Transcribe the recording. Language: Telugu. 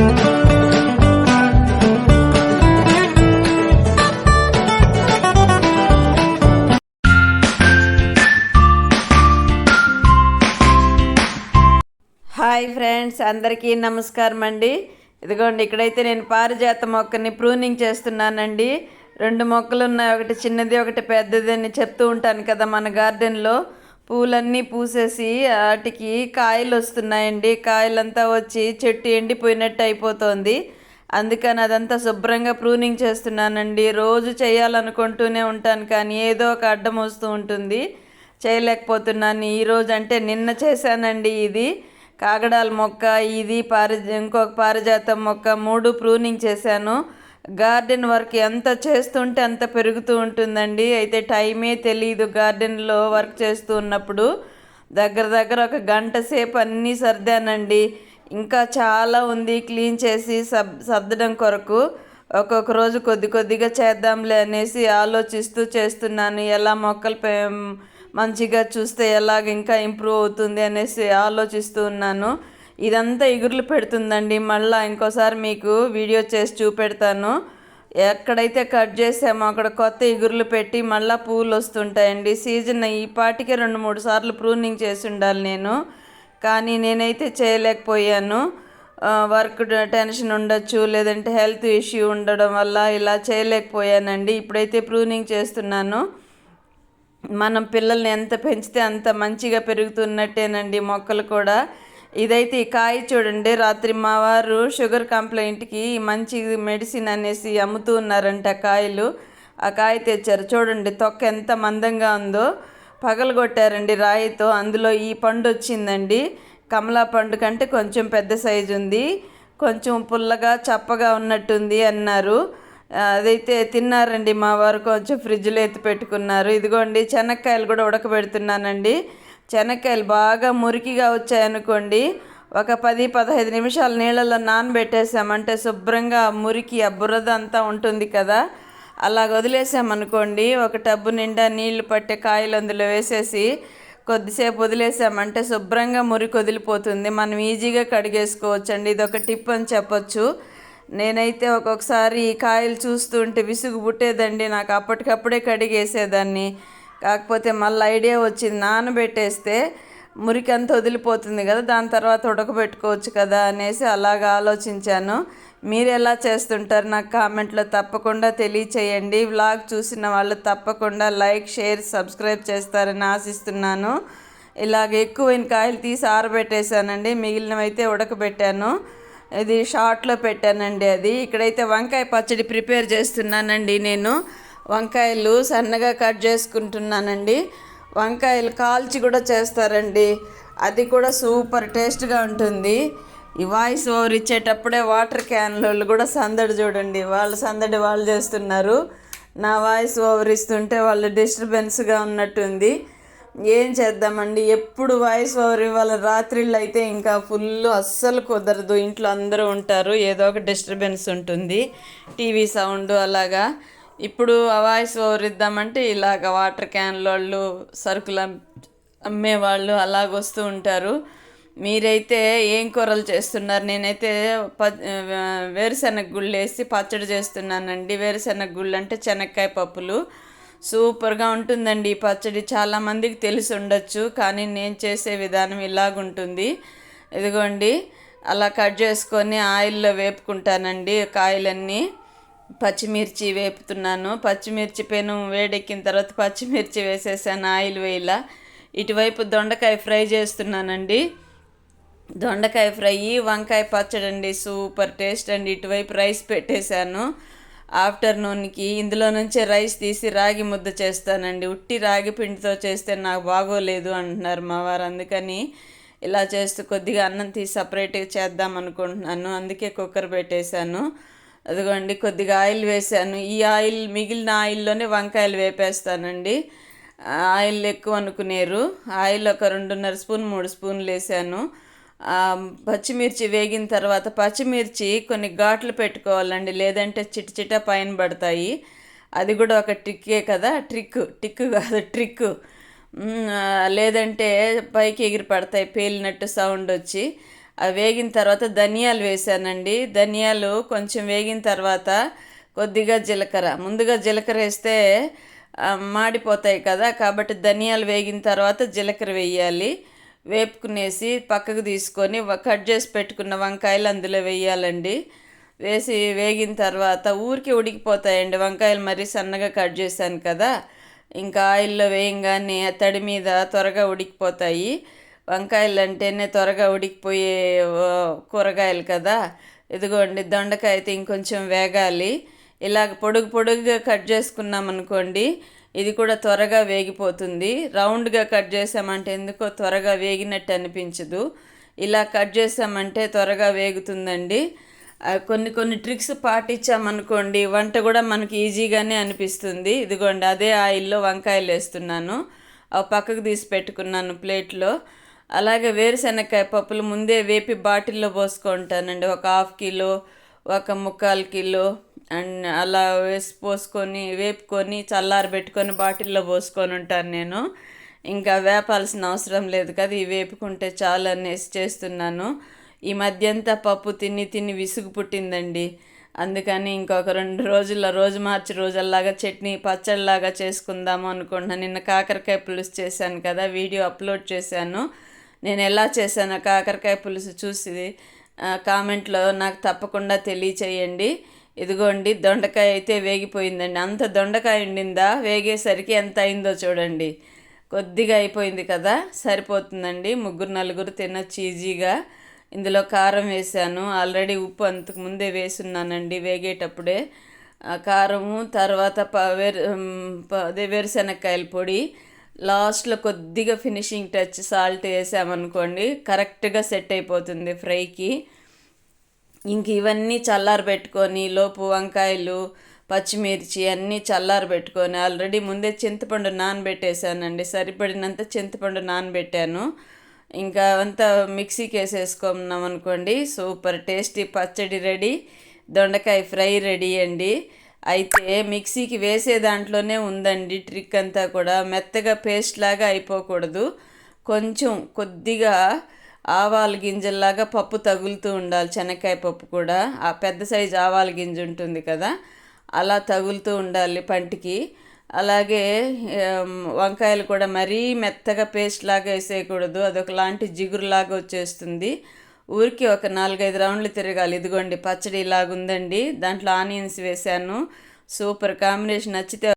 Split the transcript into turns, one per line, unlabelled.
హాయ్ ఫ్రెండ్స్ అందరికీ నమస్కారం అండి. ఇదిగోండి ఇక్కడైతే నేను పారిజాత మొక్కని ప్రూనింగ్ చేస్తున్నానండి. రెండు మొక్కలు ఉన్నాయి ఒకటి చిన్నది ఒకటి పెద్దది అని చెప్తూ ఉంటాను కదా మన గార్డెన్లో. పూలన్నీ పూసేసి వాటికి కాయలు వస్తున్నాయండి. కాయలంతా వచ్చి చెట్టు ఎండిపోయినట్టు అయిపోతుంది. అందుకని అదంతా శుభ్రంగా ప్రూనింగ్ చేస్తున్నానండి. రోజు చేయాలనుకుంటూనే ఉంటాను కానీ ఏదో ఒక అడ్డం వస్తూ ఉంటుంది. చేయలేకపోతున్నాను. ఈరోజు అంటే నిన్న చేశానండి ఇది. కాగడాల మొక్క ఇది పారి ఇంకొక పారిజాతం మొక్క మూడు ప్రూనింగ్ చేశాను. గార్డెన్ వర్క్ ఎంత చేస్తుంటే అంత పెరుగుతూ ఉంటుందండి. అయితే టైమే తెలియదు గార్డెన్లో వర్క్ చేస్తూ ఉన్నప్పుడు. దగ్గర దగ్గర ఒక గంట సేపు అన్నీ సర్దానండి. ఇంకా చాలా ఉంది క్లీన్ చేసి సబ్ సర్దడం కొరకు. ఒక్కొక్క రోజు కొద్ది కొద్దిగా చేద్దాంలే అనేసి ఆలోచిస్తూ చేస్తున్నాను. ఎలా మొక్కలు పె మంచిగా చూస్తే ఎలాగ ఇంకా ఇంప్రూవ్ అవుతుంది అనేసి ఆలోచిస్తూ ఉన్నాను. ఇదంతా ఇగుర్లు పెడుతుందండి. మళ్ళీ ఇంకోసారి మీకు వీడియో చేసి చూపెడతాను. ఎక్కడైతే కట్ చేసామో అక్కడ కొత్త ఇగుర్లు పెట్టి మళ్ళీ పూలు వస్తుంటాయండి. సీజన్ ఈ పాటికే రెండు మూడు సార్లు ప్రూనింగ్ చేసి ఉండాలి నేను. కానీ నేనైతే చేయలేకపోయాను. వర్క్ టెన్షన్ ఉండొచ్చు లేదంటే హెల్త్ ఇష్యూ ఉండడం వల్ల ఇలా చేయలేకపోయానండి. ఇప్పుడైతే ప్రూనింగ్ చేస్తున్నాను. మనం పిల్లల్ని ఎంత పెంచితే అంత మంచిగా పెరుగుతున్నట్టేనండి మొక్కలు కూడా. ఇదైతే ఈ కాయ చూడండి రాత్రి మా వారు షుగర్ కంప్లైంట్కి మంచి మెడిసిన్ అనేసి అమ్ముతూ ఉన్నారంట కాయలు. ఆ కాయ తెచ్చారు. చూడండి తొక్క ఎంత మందంగా ఉందో. పగలగొట్టారండి రాయితో. అందులో ఈ పండు వచ్చిందండి. కమలా పండు కంటే కొంచెం పెద్ద సైజు ఉంది. కొంచెం పుల్లగా చప్పగా ఉన్నట్టుంది అన్నారు. అదైతే తిన్నారండి మా వారు. కొంచెం ఫ్రిడ్జ్లో ఎత్తి పెట్టుకున్నారు. ఇదిగోండి చెనక్కాయలు కూడా ఉడకబెడుతున్నానండి. శనక్కాయలు బాగా మురికిగా వచ్చాయనుకోండి ఒక పది పదహైదు నిమిషాలు నీళ్ళలో నానబెట్టేసామంటే శుభ్రంగా మురికి ఆ బురద అంతా ఉంటుంది కదా. అలా వదిలేసామనుకోండి ఒక టబ్బు నిండా నీళ్ళు పట్టే కాయలు అందులో వేసేసి కొద్దిసేపు వదిలేసామంటే శుభ్రంగా మురికి వదిలిపోతుంది. మనం ఈజీగా కడిగేసుకోవచ్చండి. ఇది ఒక టిప్ అని చెప్పొచ్చు. నేనైతే ఒక్కొక్కసారి ఈ కాయలు చూస్తుంటే విసుగు పుట్టేదండి. నాకు అప్పటికప్పుడే కడిగేసేదాన్ని. కాకపోతే మళ్ళీ ఐడియా వచ్చింది నానబెట్టేస్తే మురికి అంతా వదిలిపోతుంది కదా దాని తర్వాత ఉడకబెట్టుకోవచ్చు కదా అనేసి అలాగ ఆలోచించాను. మీరు ఎలా చేస్తుంటారు నాకు కామెంట్లో తప్పకుండా తెలియచేయండి. వ్లాగ్ చూసిన వాళ్ళు తప్పకుండా లైక్ షేర్ సబ్స్క్రైబ్ చేస్తారని ఆశిస్తున్నాను. ఇలాగ ఎక్కువైన కాయలు తీసి ఆరబెట్టేశానండి. మిగిలినవైతే ఉడకబెట్టాను. ఇది షార్ట్లో పెట్టానండి అది. ఇక్కడైతే వంకాయ పచ్చడి ప్రిపేర్ చేస్తున్నానండి నేను. వంకాయలు సన్నగా కట్ చేసుకుంటున్నానండి. వంకాయలు కాల్చి కూడా చేస్తారండి. అది కూడా సూపర్ టేస్ట్గా ఉంటుంది. ఈ వాయిస్ ఓవర్ ఇచ్చేటప్పుడే వాటర్ క్యాన్లు కూడా సందడి చూడండి. వాళ్ళు సందడి వాళ్ళు చేస్తున్నారు. నా వాయిస్ ఓవర్ ఇస్తుంటే వాళ్ళు డిస్టర్బెన్స్గా ఉన్నట్టుంది. ఏం చేద్దామండి? ఎప్పుడు వాయిస్ ఓవర్ ఇవ్వాలి. రాత్రిళ్ళు అయితే ఇంకా ఫుల్ అస్సలు కుదరదు. ఇంట్లో అందరూ ఉంటారు. ఏదో ఒక డిస్టర్బెన్స్ ఉంటుంది. టీవీ సౌండ్ అలాగా. ఇప్పుడు ఆ వాయిస్ ఓవర్ ఇద్దామంటే ఇలాగ వాటర్ క్యాన్ల వాళ్ళు సరుకులు అమ్మేవాళ్ళు అలాగ వస్తూ ఉంటారు. మీరైతే ఏం కూరలు చేస్తున్నారు? నేనైతే ప వేరుశెనగ గుళ్ళు వేసి పచ్చడి చేస్తున్నానండి. వేరుశెనగ గుళ్ళు అంటే శనక్కాయ పప్పులు. సూపర్గా ఉంటుందండి ఈ పచ్చడి. చాలామందికి తెలిసి ఉండొచ్చు కానీ నేను చేసే విధానం ఇలాగుంటుంది. ఇదిగోండి అలా కట్ చేసుకొని ఆయిల్లో వేపుకుంటానండి కాయలన్నీ. పచ్చిమిర్చి వేపుతున్నాను. పచ్చిమిర్చి పెను వేడెక్కిన తర్వాత పచ్చిమిర్చి వేసేసాను ఆయిల్ వేయిలా. ఇటువైపు దొండకాయ ఫ్రై చేస్తున్నానండి. దొండకాయ ఫ్రై వంకాయ పచ్చడి అండి. సూపర్ టేస్ట్ అండి. ఇటువైపు రైస్ పెట్టేశాను. ఆఫ్టర్నూన్కి ఇందులో నుంచే రైస్ తీసి రాగి ముద్ద చేస్తానండి. ఉట్టి రాగి పిండితో చేస్తే నాకు బాగోలేదు అంటున్నారు మా వారు. అందుకని ఇలా చేస్తూ కొద్దిగా అన్నం తీసి సపరేట్గా చేద్దాం అనుకుంటున్నాను. అందుకే కుక్కర్ పెట్టేశాను. అదిగోండి కొద్దిగా ఆయిల్ వేసాను ఈ ఆయిల్ మిగిలిన ఆయిల్లోనే వంకాయలు వేపేస్తానండి. ఆయిల్ ఎక్కువ అనుకునేరు. ఆయిల్ ఒక రెండున్నర స్పూన్ మూడు స్పూన్లు వేసాను పచ్చిమిర్చి వేగిన తర్వాత పచ్చిమిర్చి కొన్ని ఘాట్లు పెట్టుకోవాలండి. లేదంటే చిట చిట పైన పడతాయి. అది కూడా ఒక ట్రిక్కే కదా ట్రిక్. టిక్ కాదు ట్రిక్. లేదంటే పైకి ఎగిరి పడతాయి పేలినట్టు సౌండ్ వచ్చి. వేగిన తర్వాత ధనియాలు వేసానండి ధనియాలు కొంచెం వేగిన తర్వాత కొద్దిగా జీలకర్ర. ముందుగా జీలకర్ర వేస్తే మాడిపోతాయి కదా కాబట్టి ధనియాలు వేగిన తర్వాత జీలకర్ర వేయాలి. వేపుకునేసి పక్కకు తీసుకొని కట్ చేసి పెట్టుకున్న వంకాయలు అందులో వేయాలండి. వేసి వేగిన తర్వాత ఊరికి ఉడికిపోతాయండి. వంకాయలు మరీ సన్నగా కట్ చేశాను కదా ఇంకా ఆయిల్లో వేయంగానే తడి మీద త్వరగా ఉడికిపోతాయి. వంకాయలు అంటేనే త్వరగా ఉడికిపోయే కూరగాయలు కదా. ఇదిగోండి దొండకాయ అయితే ఇంకొంచెం వేగాలి. ఇలాగ పొడుగు పొడుగుగా కట్ చేసుకున్నాం అనుకోండి ఇది కూడా త్వరగా వేగిపోతుంది. రౌండ్గా కట్ చేసామంటే ఎందుకో త్వరగా వేగినట్టు అనిపించదు. ఇలా కట్ చేసామంటే త్వరగా వేగుతుందండి. కొన్ని కొన్ని ట్రిక్స్ పాటించామనుకోండి వంట కూడా మనకి ఈజీగానే అనిపిస్తుంది. ఇదిగోండి అదే ఆయిల్లో వంకాయలు వేస్తున్నాను. అవి పక్కకు తీసి పెట్టుకున్నాను ప్లేట్లో. అలాగే వేరుశనక్కాయ పప్పులు ముందే వేపి బాటిల్లో పోసుకుంటానండి. ఒక హాఫ్ కిలో ఒక ముక్కాలు కిలో అండ్ అలా వేసి పోసుకొని వేపుకొని చల్లారి పెట్టుకొని బాటిల్లో పోసుకొని ఉంటాను నేను. ఇంకా వేపాల్సిన అవసరం లేదు కదా ఇవి వేపుకుంటే చాలు అనేసి చేస్తున్నాను. ఈ మధ్య అంతా పప్పు తిని తిని విసుగు పుట్టిందండి. అందుకని ఇంకొక రెండు రోజుల రోజు మార్చి రోజుల్లాగా చట్నీ పచ్చడిలాగా చేసుకుందాము అనుకుంటున్నాను నిన్న కాకరకాయ పులుసు చేశాను కదా వీడియో అప్లోడ్ చేశాను. నేను ఎలా చేశానో? కాకరకాయ పులుసు చూసి కామెంట్లో నాకు తప్పకుండా తెలియచేయండి. ఇదిగోండి దొండకాయ అయితే వేగిపోయిందండి. అంత దొండకాయ ఉండిందా వేగేసరికి ఎంత అయిందో చూడండి. కొద్దిగా అయిపోయింది కదా? సరిపోతుందండి. ముగ్గురు నలుగురు తినొచ్చు ఈజీగా ఇందులో కారం వేసాను ఆల్రెడీ ఉప్పు అంతకు ముందే వేసున్నానండి వేగేటప్పుడే. కారము తర్వాత ప వేరు అదే వేరుశనక్కాయల పొడి లాస్ట్లో కొద్దిగా ఫినిషింగ్ టచ్ సాల్ట్ వేసామనుకోండి కరెక్ట్గా సెట్ అయిపోతుంది ఫ్రైకి. ఇంక ఇవన్నీ చల్లారి పెట్టుకొని లోపు వంకాయలు పచ్చిమిర్చి అన్నీ చల్లారి పెట్టుకొని ఆల్రెడీ ముందే చింతపండు నానబెట్టేశానండి సరిపడినంత చింతపండు నానబెట్టాను. ఇంకా అంతా మిక్సీకి వేసేసుకున్నాం అనుకోండి సూపర్ టేస్టీ పచ్చడి రెడీ దొండకాయ ఫ్రై రెడీ అండి. అయితే మిక్సీకి వేసే దాంట్లోనే ఉందండి ట్రిక్ అంతా కూడా. మెత్తగా పేస్ట్ లాగా అయిపోకూడదు. కొంచెం కొద్దిగా ఆవాల గింజల్లాగా పప్పు తగులుతూ ఉండాలి. శనక్కాయ పప్పు కూడా. ఆ పెద్ద సైజు ఆవాల గింజ ఉంటుంది కదా అలా తగులుతూ ఉండాలి పంటికి. అలాగే వంకాయలు కూడా మరీ మెత్తగా పేస్ట్ లాగా వేసేయకూడదు. అదొకలాంటి జిగురులాగా వచ్చేస్తుంది. ఊరికి ఒక నాలుగైదు రౌండ్లు తిరగాలి. ఇదిగోండి పచ్చడి ఇలాగుందండి. దాంట్లో ఆనియన్స్ వేశాను. సూపర్ కాంబినేషన్ నచ్చితే